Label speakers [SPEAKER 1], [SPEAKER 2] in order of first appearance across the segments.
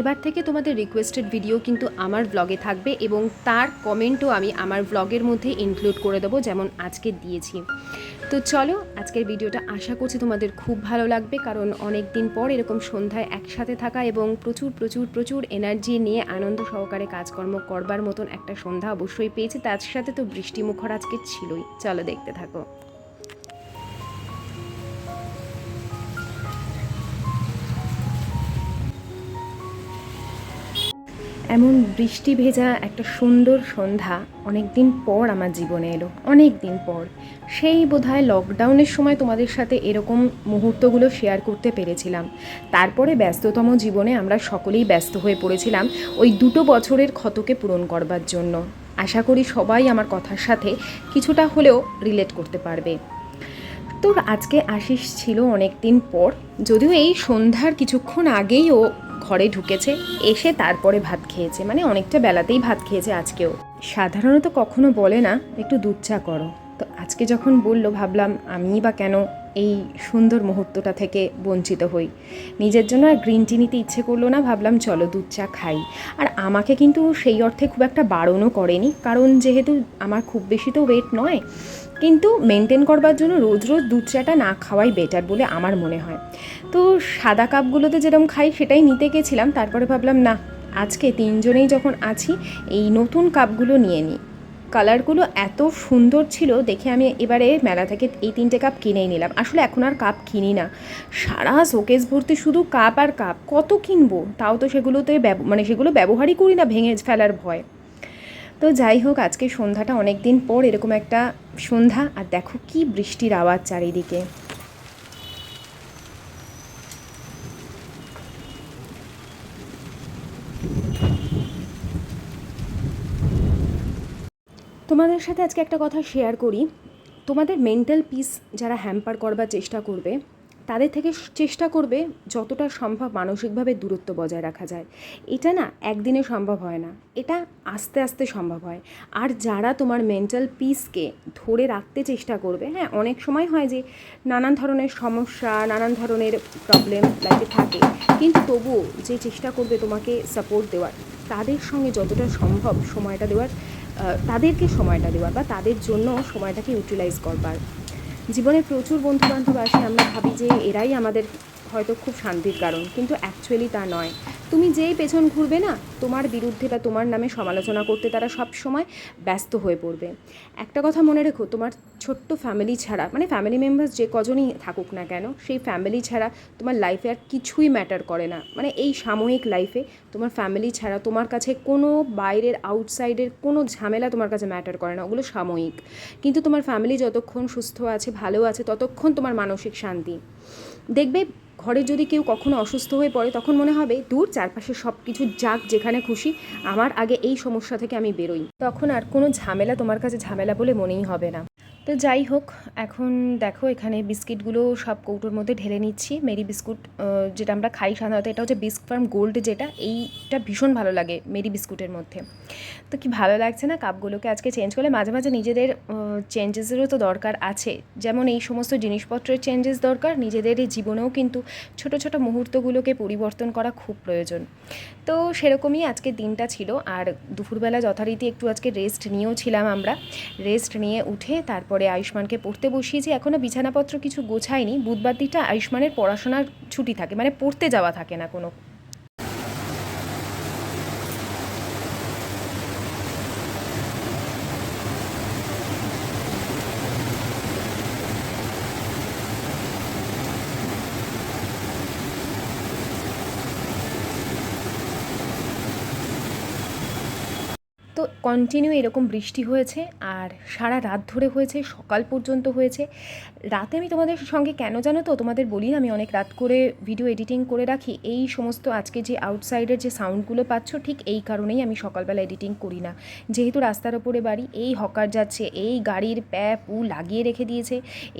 [SPEAKER 1] এবার থেকে তোমাদের রিকোয়েস্টেড ভিডিও কিন্তু আমার ব্লগে থাকবে এবং তার কমেন্টও আমি আমার ব্লগের মধ্যে ইনক্লুড করে দেবো, যেমন আজকে দিয়েছি। তো চলো, আজকের ভিডিওটা আশা করছি তোমাদের খুব ভালো লাগবে, কারণ অনেক দিন পর এরকম সন্ধ্যায় একসাথে থাকা এবং প্রচুর প্রচুর প্রচুর এনার্জি নিয়ে আনন্দ সহকারে কাজকর্ম করবার মতন একটা সন্ধ্যা অবশ্যই পেয়েছি। তার সাথে তো বৃষ্টিমুখর আজকে ছিলই। চলো দেখতে থাকো। এমন বৃষ্টি ভেজা একটা সুন্দর সন্ধ্যা অনেক দিন পর আমার জীবনে এলো অনেক দিন পর। সেই বোধহয় লকডাউনের সময় তোমাদের সাথে এরকম মুহূর্তগুলো শেয়ার করতে পেরেছিলাম। তারপরে ব্যস্ততম জীবনে আমরা সকলেই ব্যস্ত হয়ে পড়েছিলাম ওই দুটো বছরের ক্ষতকে পূরণ করবার জন্য। আশা করি সবাই আমার কথার সাথে কিছুটা হলেও রিলেট করতে পারবে। তোর আজকে আশিস ছিল অনেক দিন পর, যদিও এই সন্ধ্যার কিছুক্ষণ আগেই ও ঘরে ঢুকেছে, এসে তারপরে ভাত খেয়েছে। মানে অনেকটা বেলাতেই ভাত খেয়েছে আজকেও। সাধারণত কখনো বলে না, একটু দুধ চা করো। তো আজকে যখন বলল, ভাবলাম আমি বা কেন এই সুন্দর মুহূর্তটা থেকে বঞ্চিত হই। নিজের জন্য আর গ্রিন টি নিতে ইচ্ছে করল না, ভাবলাম চলো দুধ চা খাই। আর আমাকে কিন্তু সেই অর্থে খুব একটা বারণও করেনি, কারণ যেহেতু আমার খুব বেশি তো ওয়েট নয়, কিন্তু মেনটেন করবার জন্য রোজ রোজ দুধ চাটা না খাওয়াই বেটার বলে আমার মনে হয়। তো সাদা কাপগুলোতে যেরকম খাই সেটাই নিতে গেছিলাম, তারপরে ভাবলাম, না, আজকে তিনজনেই যখন আছি, এই নতুন কাপগুলো নিয়ে নিই। কালারগুলো এত সুন্দর ছিল, দেখে আমি এবারে মেলা থেকে এই তিনটে কাপ কিনেই নিলাম। আসলে এখন আর কাপ কিনি না। সারা শোকেস ভর্তি শুধু কাপ আর কাপ, কত কিনবো? তাও তো সেগুলোতে মানে সেগুলো ব্যবহারই করি না ভেঙে ফেলার ভয়। তো যাই হোক, আজকে সন্ধ্যাটা অনেক দিন পর এরকম একটা সন্ধ্যা, আর দেখো কি বৃষ্টির আওয়াজ চারিদিকে। তোমাদের সাথে আজকে একটা কথা শেয়ার করি। তোমাদের মেন্টাল পিস যারা হ্যাম্পার করবার চেষ্টা করবে তাদের থেকে চেষ্টা করবে যতটা সম্ভব মানসিকভাবে দূরত্ব বজায় রাখা যায়। এটা না একদিনে সম্ভব হয় না। এটা আস্তে আস্তে সম্ভব হয়। আর যারা তোমার মেন্টাল পিসকে ধরে রাখতে চেষ্টা করবে হ্যাঁ অনেক সময় হয় যে নানান ধরনের সমস্যা, নানান ধরনের প্রবলেম লাইফে থাকে। কিন্তু তবুও যে চেষ্টা করবে তোমাকে সাপোর্ট দেওয়ার, তাদের সঙ্গে যতটা সম্ভব সময়টা দেওয়ার তাদেরকে সময়টা দেওয়ার বা তাদের জন্য সময়টাকে ইউটিলাইজ করবার। জীবনে প্রচুর বন্ধু বান্ধব আসে আমরা ভাবি যে এরাই আমাদের হয়তো খুব শান্তির কারণ, কিন্তু অ্যাকচুয়ালি তা নয়। তুমি যেই পেছন ঘুরবে না, তোমার বিরুদ্ধে বা তোমার নামে সমালোচনা করতে তারা সব সময় ব্যস্ত হয়ে পড়বে। একটা কথা মনে রেখো, তোমার ছোট্ট ফ্যামিলি ছাড়া মানে ফ্যামিলি মেম্বার্স যে কজনই থাকুক না কেন, সেই ফ্যামিলি ছাড়া তোমার লাইফে আর কিছুই ম্যাটার করে না। মানে এই সাময়িক লাইফে তোমার ফ্যামিলি ছাড়া তোমার কাছে কোনো বাইরের আউটসাইডের কোনো ঝামেলা তোমার কাছে ম্যাটার করে না, ওগুলো সাময়িক। কিন্তু তোমার ফ্যামিলি যতক্ষণ সুস্থ আছে, ভালো আছে, ততক্ষণ তোমার মানসিক শান্তি। দেখবে ঘরে যদি কেউ কখনো অসুস্থ হয়ে পড়ে, তখন মনে হবে, দূর, চারপাশে সব কিছু যাক, যেখানে খুশি। আমার আগে এই সমস্যা থেকে আমি বেরোই। তখন আর কোনো ঝামেলা তোমার কাছে ঝামেলা বলে মনেই হবে না। তো যাই হোক, এখন দেখো এখানে বিস্কিটগুলো সব কৌটোর মধ্যে ঢেলে নিচ্ছি। মেরি বিস্কুট যেটা আমরা খাই সাধারণত, এটা হচ্ছে বিস্ক ফার্ম গোল্ড যেটা, এইটা ভীষণ ভালো লাগে মেরি বিস্কুটের মধ্যে। তো কি ভালো লাগছে না কাপগুলোকে আজকে চেঞ্জ করলে? মাঝে মাঝে নিজেদের চেঞ্জেসেরও তো দরকার আছে। যেমন এই সমস্ত জিনিসপত্রের চেঞ্জেস দরকার, নিজেদের জীবনেও কিন্তু ছোট ছোট মুহূর্তগুলোকে পরিবর্তন করা খুব প্রয়োজন। তো সেরকমই আজকে দিনটা ছিল। আর দুপুরবেলা যথারীতি একটু আজকে রেস্ট নিয়েও ছিলাম আমরা। রেস্ট নিয়ে উঠে তারপরে আয়ুষ্মানকে পড়তে বসিয়েছি এখনও বিছানাপত্র কিছু গোছায়নি, বুধবার দিনটা আয়ুষ্মানের পড়াশোনার ছুটি থাকে মানে পড়তে যাওয়া থাকে না কোনো তো কন্টিনিউ এরকম বৃষ্টি হয়েছে আর সারা রাত ধরে হয়েছে, সকাল পর্যন্ত হয়েছে। রাতে আমি তোমাদের সঙ্গে কেন জানো তো, তোমাদের বলি না, আমি অনেক রাত করে ভিডিও এডিটিং করে রাখি। এই সমস্ত আজকে যে আউটসাইডের যে সাউন্ডগুলো পাচ্ছ, ঠিক এই কারণেই আমি সকালবেলা এডিটিং করি না। যেহেতু রাস্তার ওপরে বাড়ি, এই হকার যাচ্ছে, এই গাড়ির প্যাপ উ লাগিয়ে রেখে দিয়েছে,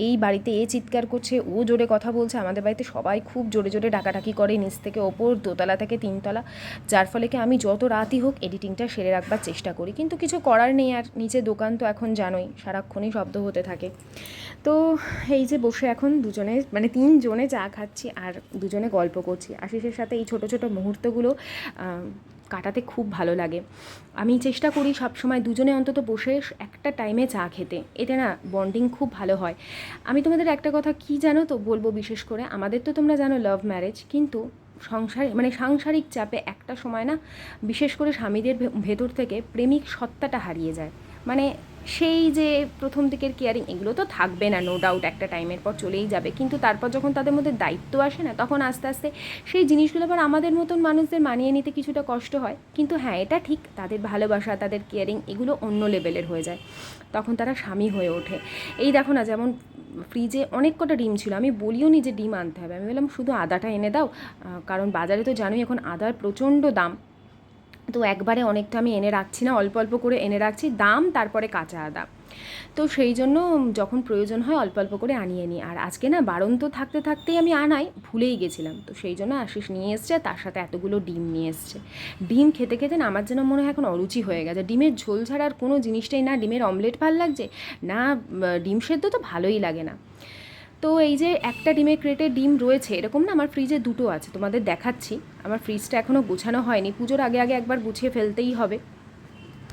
[SPEAKER 1] এই বাড়িতে এ চিৎকার করছে, ও জোরে কথা বলছে, আমাদের বাড়িতে সবাই খুব জোরে জোরে ডাকাডাকি করে, নিচ থেকে ওপর, দোতলা থেকে তিনতলা। যার ফলে কি আমি যত রাতই হোক এডিটিংটা সেরে রাখবার চেষ্টা করি। কিন্তু কিছু করার নেই আর নিচে দোকান তো এখন জানোই, সারাক্ষণই শব্দ হতে থাকে। তো এই যে বসে এখন দুজনে মানে তিনজনে চা খাচ্ছি আর দুজনে গল্প করছি। আশিসের সাথে এই ছোটো ছোটো মুহূর্তগুলো কাটাতে খুব ভালো লাগে। আমি চেষ্টা করি সবসময় দুজনে অন্তত বসে একটা টাইমে চা খেতে। এতে না বন্ডিং খুব ভালো হয়। আমি তোমাদের একটা কথা কি জানো তো বলব বিশেষ করে? আমাদের তো তোমরা জানো লাভ ম্যারেজ কিন্তু সংসারে মানে সাংসারিক চাপে একটা সময় না, বিশেষ করে স্বামীদের ভেতর থেকে প্রেমিক সত্তাটা হারিয়ে যায়। মানে সেই যে প্রথম দিকের কেয়ারিং এগুলো তো থাকবে না নো ডাউট একটা টাইমের পর চলেই যাবে। কিন্তু তারপর যখন তাদের মধ্যে দায়িত্ব আসে না, তখন আস্তে আস্তে সেই জিনিসগুলো আবার আমাদের মতন মানুষদের মানিয়ে নিতে কিছুটা কষ্ট হয়। কিন্তু হ্যাঁ এটা ঠিক, তাদের ভালোবাসা, তাদের কেয়ারিং এগুলো অন্য লেভেলের হয়ে যায়। তখন তারা স্বামী হয়ে ওঠে। এই দেখো না, যেমন ফ্রিজে অনেক কটা ডিম ছিল। আমি বলিও নি যে ডিম আনতে হবে। আমি বললাম, শুধু আদাটা এনে দাও। কারণ বাজারে তো জানোই এখন আদার প্রচণ্ড দাম। তো একবারে অনেকটা আমি এনে রাখছি না। অল্প অল্প করে এনে রাখছি। দাম, তারপরে কাঁচা আদা। তো সেই জন্য যখন প্রয়োজন হয় অল্প অল্প করে আনিয়ে নিই। আর আজকে না বারণ তো থাকতে থাকতেই আমি আনাই, ভুলেই গেছিলাম। তো সেই জন্য আশিস নিয়ে এসছে তার সাথে এতগুলো ডিম নিয়ে এসছে। ডিম খেতে খেতে না আমার যেন মনে হয় এখন অরুচি হয়ে গেছে। ডিমের ঝোল ছাড়া আর কোনো জিনিসটাই না, ডিমের অমলেট ভালো লাগছে? না ডিম সেদ্ধ তো ভালোই লাগে না। তো এই যে একটা ডিমের ক্রেটে ডিম রয়েছে, এরকম না আমার ফ্রিজে দুটো আছে, তোমাদের দেখাচ্ছি। আমার ফ্রিজটা এখনও গোছানো হয়নি, পুজোর আগে আগে একবার গুছিয়ে ফেলতেই হবে।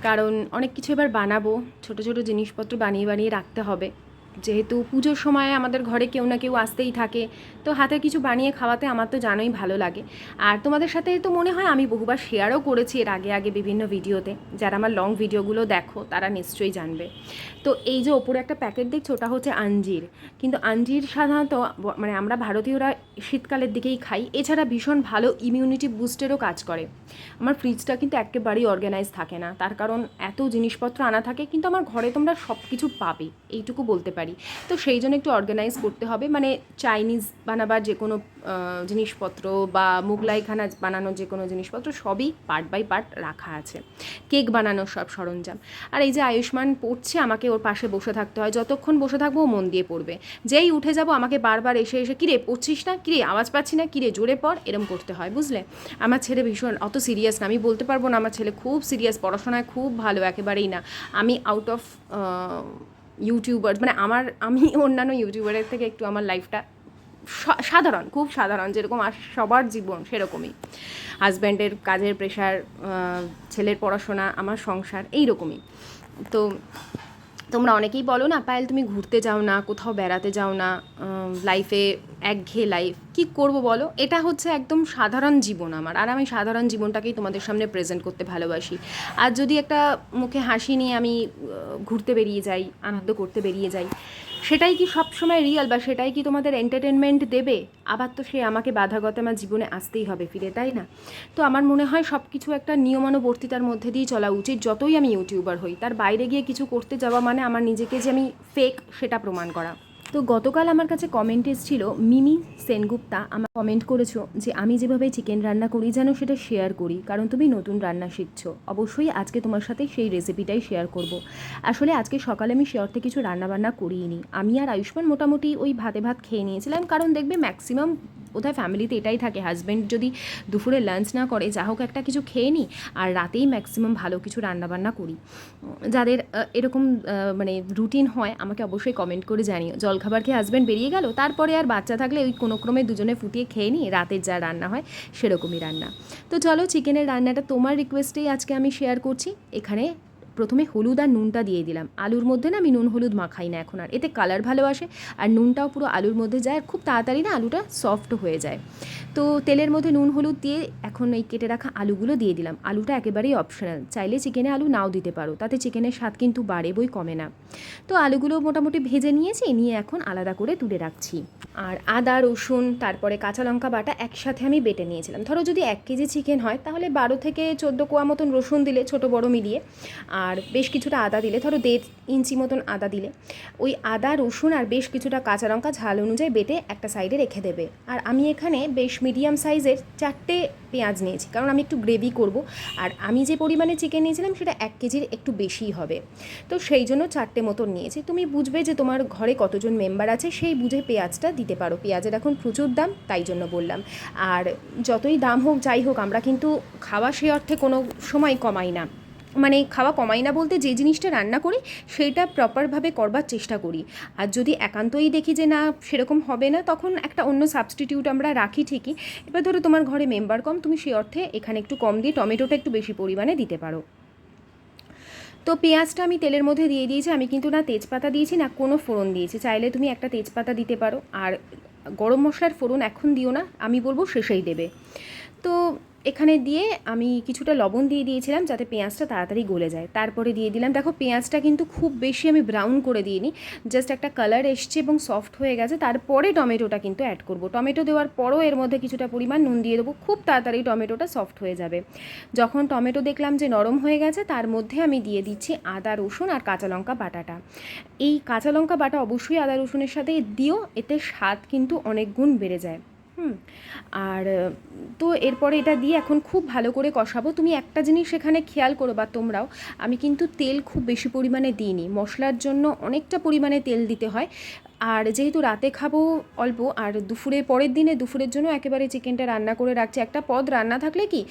[SPEAKER 1] কারণ অনেক কিছু এবার বানাবো ছোট ছোট জিনিসপত্র বানিয়ে বানিয়ে রাখতে হবে। যেহেতু পুজোর সময় আমাদের ঘরে কেউ না কেউ আসতেই থাকে, তো হাতে কিছু বানিয়ে খাওয়াতে আমার তো জানোই ভালো লাগে। আর তোমাদের সাথে তো মনে হয় আমি বহুবার শেয়ারও করেছি এর আগে আগে বিভিন্ন ভিডিওতে যারা আমার লং ভিডিওগুলো দেখো, তারা নিশ্চয়ই জানবে। তো এই যে ওপরে একটা প্যাকেট দেখছ, ওটা হচ্ছে আঞ্জির। কিন্তু আঞ্জির সাধারণত মানে আমরা ভারতীয়রা শীতকালের দিকেই খাই। এছাড়া ভীষণ ভালো ইমিউনিটি বুস্টেরও কাজ করে। আমার ফ্রিজটা কিন্তু একেবারেই অর্গানাইজ থাকে না। তার কারণ এত জিনিসপত্র আনা থাকে, কিন্তু আমার ঘরে তোমরা সব কিছু পাবে। এইটুকু বলতে পারি। তো সেই জন্য একটু অর্গানাইজ করতে হবে। মানে চাইনিজ বানাবার যে কোনো জিনিসপত্র বা মুগলাই খানা বানানোর যে কোনো জিনিসপত্র সবই পার্ট বাই পার্ট রাখা আছে। কেক বানানোর সব সরঞ্জাম। আর এই যে আয়ুষ্মান পড়ছে, আমাকে ওর পাশে বসে থাকতে হয়। যতক্ষণ বসে থাকব ও মন দিয়ে পড়বে। যেই উঠে যাব, আমাকে বারবার এসে এসে, কিরে, পড়ছিস না? কিরে, আওয়াজ পাচ্ছি না? কিরে, জোরে পড়। এরম করতে হয়, বুঝলে? আমার ছেলে ভীষণ, অত সিরিয়াস না। আমি বলতে পারব না, আমার ছেলে খুব সিরিয়াস পড়াশোনায় খুব ভালো, একেবারেই না। আমি আউট অফ ইউটিউবার মানে আমার, আমি অন্যান্য ইউটিউবারের থেকে একটু আমার লাইফটা সাধারণ, খুব সাধারণ, যেরকম আর সবার জীবন সেরকমই। হাজব্যান্ডের কাজের প্রেশার ছেলের পড়াশোনা, আমার সংসার এই রকমই তো তোমরা অনেকেই বলো না, পায়েল তুমি ঘুরতে যাও না, কোথাও বেড়াতে যাও না লাইফে একঘেয়ে লাইফ কি করব বলো? এটা হচ্ছে একদম সাধারণ জীবন আমার। আর আমি সাধারণ জীবনটাকেই তোমাদের সামনে প্রেজেন্ট করতে ভালোবাসি। আর যদি একটা মুখে হাসি নিয়ে আমি ঘুরতে বেরিয়ে যাই, আনন্দ করতে বেরিয়ে যাই, সেটাই কি সবসময় রিয়েল বা সেটাই কি তোমাদের এন্টারটেনমেন্ট দেবে? আবার তো সে আমাকে বাধাগত আমার জীবনে আসতেই হবে ফিরে, তাই না? তো আমার মনে হয় সব কিছু একটা নিয়মানুবর্তিতার মধ্যে দিয়ে চলা উচিত যতই আমি ইউটিউবার হই। তার বাইরে গিয়ে কিছু করতে যাওয়া মানে আমার নিজেকে যে আমি ফেক সেটা প্রমাণ করা। তো গতকাল আমার কাছে কমেন্ট এসেছিল, মিমি সেনগুপ্তা আমার কমেন্ট করেছ যে আমি যেভাবে চিকেন রান্না করি যেন সেটা শেয়ার করি, কারণ তুমি নতুন রান্না শিখছো। অবশ্যই আজকে তোমার সাথে সেই রেসিপিটাই শেয়ার করব। আসলে আজকে সকালে আমি শেয়ারতে কিছু রান্নাবান্না করিনি আমি আর আয়ুষ্মান মোটামুটি ওই ভাতে ভাত খেয়ে নিয়েছিলাম, কারণ দেখবে ম্যাক্সিমাম বোধহয় ফ্যামিলিতে এটাই থাকে। হাজব্যান্ড যদি দুপুরে লাঞ্চ না করে, যা হোক একটা কিছু খেয়ে নিই আর রাতেই ম্যাক্সিমাম ভালো কিছু রান্নাবান্না করি। যাদের এরকম মানে রুটিন হয়, আমাকে অবশ্যই কমেন্ট করে জানিও। জলখাবার খেয়ে হাজব্যান্ড বেরিয়ে গেল, তারপরে আর বাচ্চা থাকলে ওই কোনো ক্রমে দুজনে ফুটিয়ে খেয়ে নিই রাতের যা রান্না হয় সেরকমই রান্না। তো চলো চিকেনের রান্নাটা তোমার রিকোয়েস্টেই আজকে আমি শেয়ার করছি। এখানে প্রথমে হলুদ আর নুনটা দিয়ে দিলাম। আলুর মধ্যে না আমি নুন হলুদ মাখাই না এখন আর। এতে কালার ভালো আসে আর নুনটাও পুরো আলুর মধ্যে যায় আর খুব তাড়াতাড়ি না আলুটা সফট হয়ে যায়। তো তেলের মধ্যে নুন হলুদ দিয়ে এখন এই কেটে রাখা আলুগুলো দিয়ে দিলাম। আলুটা একেবারেই অপশনাল চাইলে চিকেনে আলু নাও দিতে পারো। তাতে চিকেনের স্বাদ কিন্তু বাড়ে বই কমে না। তো আলুগুলো মোটামুটি ভেজে নিয়েছি, নিয়ে এখন আলাদা করে তুলে রাখছি। আর আদা, রসুন, তারপরে কাঁচা লঙ্কা বাটা একসাথে আমি বেটে নিয়েছিলাম। ধরো যদি এক কেজি চিকেন হয়, তাহলে বারো থেকে চোদ্দ কোয়া মতন রসুন দিলে ছোট বড় মিলিয়ে। আর বেশ কিছুটা আদা দিলে, ধরো দেড় ইঞ্চি মতন আদা দিলে, ওই আদা, রসুন আর বেশ কিছুটা কাঁচা লঙ্কা ঝাল অনুযায়ী বেটে একটা সাইডে রেখে দেবে। আর আমি এখানে বেশ মিডিয়াম সাইজের চারটে পেঁয়াজ নিয়েছি, কারণ আমি একটু গ্রেভি করব। আর আমি যে পরিমাণে চিকেন নিয়েছিলাম, সেটা এক কেজির একটু বেশিই হবে। তো সেই জন্য চারটে মতন নিয়েছি। তুমি বুঝবে যে তোমার ঘরে কতজন মেম্বার আছে, সেই বুঝে পেঁয়াজটা দিতে পারো। পেঁয়াজের এখন প্রচুর দাম, তাই জন্য বললাম। আর যতই দাম হোক, যাই হোক, আমরা কিন্তু খাওয়া সে অর্থে কোনো সময় কমাই না। মানে খাওয়া কমাই না বলতে যে জিনিসটা রান্না করি সেইটা প্রপারভাবে করবার চেষ্টা করি। আর যদি একান্তই দেখি যে না, সেরকম হবে না, তখন একটা অন্য সাবস্টিটিউট আমরা রাখি ঠিকই। এবার ধরো তোমার ঘরে মেম্বার কম, তুমি সেই অর্থে এখানে একটু কম দিয়ে টমেটোটা একটু বেশি পরিমাণে দিতে পারো। তো পেঁয়াজটা আমি তেলের মধ্যে দিয়ে দিয়েছি, আমি কিন্তু না তেজপাতা দিয়েছি, না কোনো ফোড়ন দিয়েছি। চাইলে তুমি একটা তেজপাতা দিতে পারো। আর গরম মশলার ফোড়ন এখন দিও না, আমি বলব শেষেই দেবে। তো এখানে দিয়ে আমি কিছুটা লবণ দিয়ে দিয়েছিলাম যাতে পেঁয়াজটা তাড়াতাড়ি গলে যায়। তারপরে দিয়ে দিলাম, দেখো পেঁয়াজটা কিন্তু খুব বেশি আমি ব্রাউন করে দিইনি জাস্ট একটা কালার এসছে এবং সফট হয়ে গেছে। তারপরে টমেটোটা কিন্তু অ্যাড করব। টমেটো দেওয়ার পরও এর মধ্যে কিছুটা পরিমাণ নুন দিয়ে দেবো, খুব তাড়াতাড়ি টমেটোটা সফট হয়ে যাবে। যখন টমেটো দেখলাম যে নরম হয়ে গেছে, তার মধ্যে আমি দিয়ে দিচ্ছি আদা, রসুন আর কাঁচা লঙ্কা বাটাটা। এই কাঁচা লঙ্কা বাটা অবশ্যই আদা, রসুনের সাথে দিও, এতে স্বাদ কিন্তু অনেক গুণ বেড়ে যায়। হুম। আর তো এরপরে এটা দিয়ে এখন খুব ভালো করে কষাবো। তুমি একটা জিনিস সেখানে খেয়াল করো বা তোমরাও, আমি কিন্তু তেল খুব বেশি পরিমাণে দিইনি। মশলার জন্য অনেকটা পরিমাণে তেল দিতে হয়। আর যেহেতু রাতে খাব অল্প, আর দুপুরে পরের দিনে দুপুরের জন্য একেবারে চিকেনটা রান্না করে রাখছি। একটা পদ রান্না থাকলে কি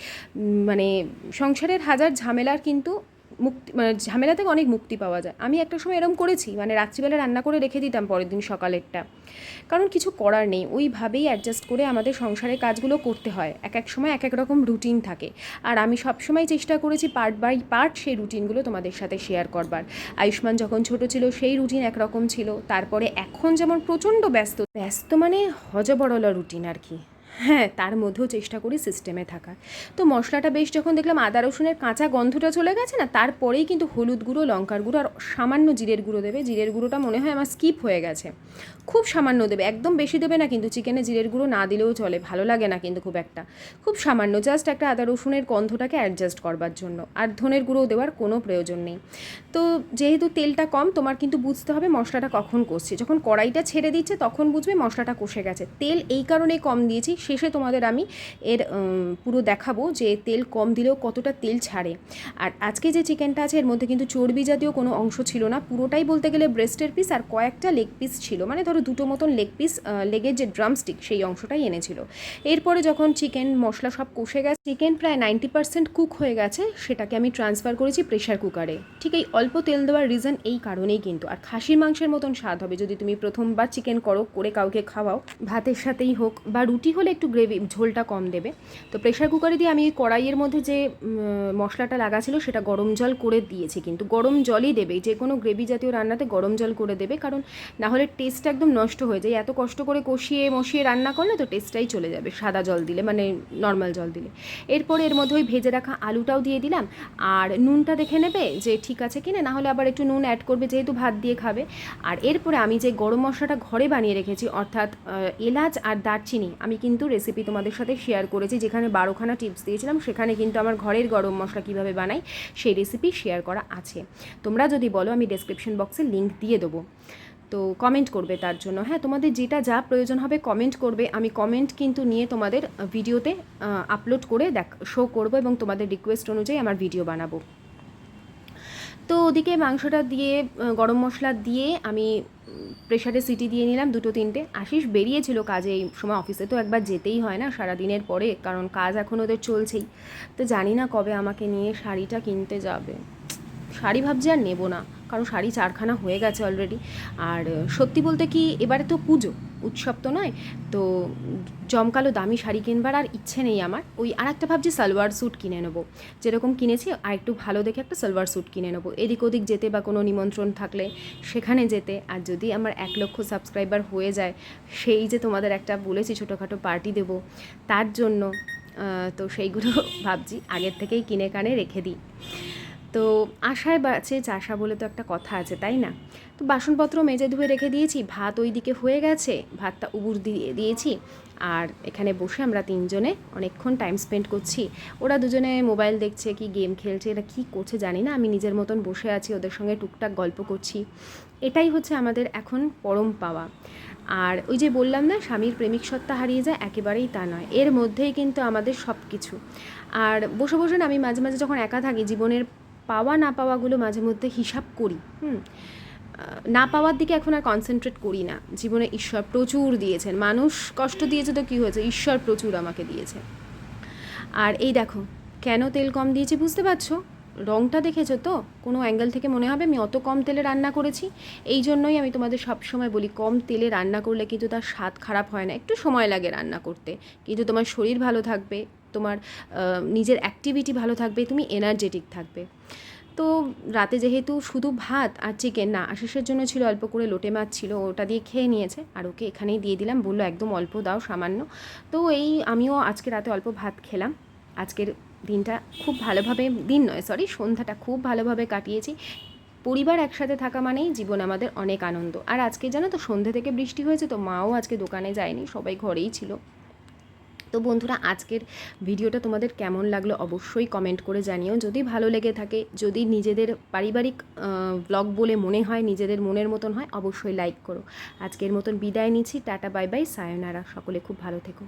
[SPEAKER 1] মানে সংসারের হাজার ঝামেলার কিন্তু মুক্তি মানে ঝামেলা থেকে অনেক মুক্তি পাওয়া যায়। আমি একটা সময় এরকম করেছি মানে রাত্রিবেলা রান্না করে রেখে দিতাম পরের দিন সকালেরটা। কারণ কিছু করার নেই, ওইভাবেই অ্যাডজাস্ট করে আমাদের সংসারের কাজগুলো করতে হয়। এক এক সময় এক এক রকম রুটিন থাকে। আর আমি সবসময় চেষ্টা করেছি পার্ট বাই পার্ট সেই রুটিনগুলো তোমাদের সাথে শেয়ার করবার। আয়ুষ্মান যখন ছোট ছিল, সেই রুটিন একরকম ছিল। তারপরে এখন যেমন প্রচণ্ড ব্যস্ত ব্যস্ত মানে হজবরলা রুটিন আর কি। হ্যাঁ তার মধ্যেও চেষ্টা করি সিস্টেমে থাকার। তো মশলাটা বেশ যখন দেখলাম আদা, রসুনের কাঁচা গন্ধটা চলে গেছে না, তারপরেই কিন্তু হলুদ গুঁড়ো, লঙ্কার গুঁড়ো আর সামান্য জিরের গুঁড়ো দেবে। জিরের গুঁড়োটা মনে হয় আমার স্কিপ হয়ে গেছে। খুব সামান্য দেবে, একদম বেশি দেবে না কিন্তু চিকেনে জিরের গুঁড়ো না দিলেও চলে, ভালো লাগে না কিন্তু খুব একটা। খুব সামান্য জাস্ট একটা আদা, রসুনের গন্ধটাকে অ্যাডজাস্ট করবার জন্য। আর ধনের গুঁড়ো দেওয়ার কোনো প্রয়োজন নেই। তো যেহেতু তেলটা কম, তোমার কিন্তু বুঝতে হবে মশলাটা কখন কষছে। যখন কড়াইটা ছেড়ে দিচ্ছে, তখন বুঝবে মশলাটা কষে গেছে। তেল এই কারণে কম দিয়েছি শেষে তোমাদের আমি এর পুরো দেখাবো যে তেল কম দিলেও কতটা তেল ছাড়ে। আর আজকে যে চিকেনটা আছে, এর মধ্যে কিন্তু চর্বি জাতীয় কোনো অংশ ছিল না। পুরোটাই বলতে গেলে ব্রেস্টের পিস আর কয়েকটা লেগ পিস ছিল। মানে ধরো দুটো মতন লেগ পিস লেগের যে ড্রামস্টিক সেই অংশটাই এনেছিল। এরপরে যখন চিকেন মশলা সব কষে গেছে, চিকেন প্রায় নাইনটি পার্সেন্ট কুক হয়ে গেছে, সেটাকে আমি ট্রান্সফার করেছি প্রেশার কুকারে ঠিক এই অল্প তেল দেওয়ার রিজন এই কারণেই কিন্তু। আর খাসির মাংসের মতন স্বাদ হবে যদি তুমি প্রথমবার চিকেন করো, করে কাউকে খাওয়াও, ভাতের সাথেই হোক বা রুটি হলে একটু গ্রেভি ঝোলটা কম দেবে। তো প্রেশার কুকারে দিয়ে আমি কড়াইয়ের মধ্যে যে মশলাটা লাগা ছিল সেটা গরম জল করে দিয়েছি কিন্তু গরম জলই দেবে। যে কোনো গ্রেভি জাতীয় রান্নাতে গরম জল করে দেবে কারণ না হলে টেস্টটা একদম নষ্ট হয়ে যায়। এত কষ্ট করে কষিয়ে, মশিয়ে রান্না করলে তো টেস্টটাই চলে যাবে সাদা জল দিলে মানে নর্মাল জল দিলে। এরপরে এর মধ্যে ওই ভেজে রাখা আলুটাও দিয়ে দিলাম। আর নুনটা দেখে নেবে যে ঠিক আছে কিনা, না হলে আবার একটু নুন অ্যাড করবে যেহেতু ভাত দিয়ে খাবে। আর এরপরে আমি যে গরম মশলাটা ঘরে বানিয়ে রেখেছি, অর্থাৎ এলাচ আর দারচিনি, আমি কিন্তু রেসিপি তোমাদের সাথে শেয়ার করেছি, যেখানে বারোখানা টিপস দিয়েছিলাম, সেখানে কিন্তু আমার ঘরের গরম মশলা কীভাবে বানাই, সেই রেসিপি শেয়ার করা আছে। তোমরা যদি বলো, আমি ডেসক্রিপশন বক্সে লিঙ্ক দিয়ে দেবো। তো কমেন্ট করবে তার জন্য। হ্যাঁ তোমাদের যেটা যা প্রয়োজন হবে কমেন্ট করবে। আমি কমেন্ট কিন্তু নিয়ে তোমাদের ভিডিওতে আপলোড করে দেখ শো করব এবং তোমাদের রিকোয়েস্ট অনুযায়ী আমার ভিডিও বানাবো। তো ওদিকে মাংসটা দিয়ে গরম মশলা দিয়ে আমি প্রেশারে সিটি দিয়ে নিলাম দুটো তিনটে। আশিস বেরিয়েছিল কাজে এই সময় অফিসে, তো একবার যেতেই হয় না সারাদিনের পরে, কারণ কাজ এখন ওদের চলছেই। তো জানি না কবে আমাকে নিয়ে শাড়িটা কিনতে যাবে। শাড়ি ভাবছি আর নেব না। কারণ শাড়ি চারখানা হয়ে গেছে অলরেডি আর সত্যি বলতে কি, এবারে তো পুজো, উৎসব তো নয়। তো, জমকালো দামি শাড়ি কিনবার আর ইচ্ছে নেই আমার। ওই আর একটা ভাবছি সালোয়ার স্যুট কিনে নেব। যেরকম কিনেছি, আর একটু ভালো দেখে একটা সালোয়ার স্যুট কিনে নেব। এদিক ওদিক যেতে বা কোনো নিমন্ত্রণ থাকলে সেখানে যেতে। আর যদি আমার এক লক্ষ সাবস্ক্রাইবার হয়ে যায়, সেই যে তোমাদের একটা বলেছি ছোটোখাটো পার্টি দেবো, তার জন্য তো সেইগুলো ভাবছি আগের থেকেই কিনে কানে রেখে দিই। তো আশায় বাঁচে চাষা বলে তো একটা কথা আছে, তাই না? তো বাসনপত্র মেজে ধুয়ে রেখে দিয়েছি, ভাত ওই দিকে হয়ে গেছে, ভাতটা উবুর দিয়ে দিয়েছি, আর এখানে বসে আমরা তিনজনে অনেকক্ষণ টাইম স্পেন্ড করছি। ওরা দুজনে মোবাইল দেখছে, কি গেম খেলছে, এরা কী করছে জানি না, আমি নিজের মতন বসে আছি, ওদের সঙ্গে টুকটাক গল্প করছি। এটাই হচ্ছে আমাদের এখন পরম পাওয়া। আর ওই যে বললাম না, স্বামীর প্রেমিক সত্তা হারিয়ে যায়, একেবারেই তা নয়, এর মধ্যেই কিন্তু আমাদের সব কিছু আর বসে বসে আমি মাঝে মাঝে যখন একা থাকি, জীবনের পাওয়া না পাওয়াগুলো মাঝে মধ্যে হিসাব করি, হুম? না পাওয়ার দিকে এখন আর কনসেন্ট্রেট করি না। জীবনে ঈশ্বর প্রচুর দিয়েছেন। মানুষ কষ্ট দিয়েছে তো কী হয়েছে? ঈশ্বর প্রচুর আমাকে দিয়েছে আর এই দেখো, কেন তেল কম দিয়েছি বুঝতে পারছ? রঙটা দেখেছ তো? কোনো অ্যাঙ্গেল থেকে মনে হবে আমি অত কম তেলে রান্না করেছি? এই জন্যই আমি তোমাদের সব সময় বলি, কম তেলে রান্না করলে কিন্তু তার স্বাদ খারাপ হয় না। একটু সময় লাগে রান্না করতে। কিন্তু তোমার শরীর ভালো থাকবে। তোমার নিজের অ্যাক্টিভিটি ভালো থাকবে, তুমি এনার্জেটিক থাকবে। তো রাতে যেহেতু শুধু ভাত আর চিকেন না, আশিসের জন্য ছিল অল্প করে লোটে মাছ ছিল, ওটা দিয়ে খেয়ে নিয়েছে, আর ওকে এখানেই দিয়ে দিলাম, বলল একদম অল্প দাও, সামান্য। তো এই আমিও আজকে রাতে অল্প ভাত খেলাম। আজকের দিনটা খুব ভালোভাবে, দিন নয় সরি সন্ধ্যাটা খুব ভালোভাবে কাটিয়েছি। পরিবার একসাথে থাকা মানেই জীবন আমাদের অনেক আনন্দ। আর আজকে জানো তো, সন্ধ্যে থেকে বৃষ্টি হয়েছে, তো মাও আজকে দোকানে যায়নি, সবাই ঘরেই ছিল। তো বন্ধুরা, আজকের ভিডিওটা তোমাদের কেমন লাগল অবশ্যই কমেন্ট করে জানিও। যদি ভালো লেগে থাকে, যদি নিজেদের পারিবারিক ব্লগ বলে মনে হয়, নিজেদের মনের মতন হয়, অবশ্যই লাইক করো। আজকের মতন বিদায় নিচ্ছি। টাটা বাই বাই সায়নারা সকলে খুব ভালো থেকো।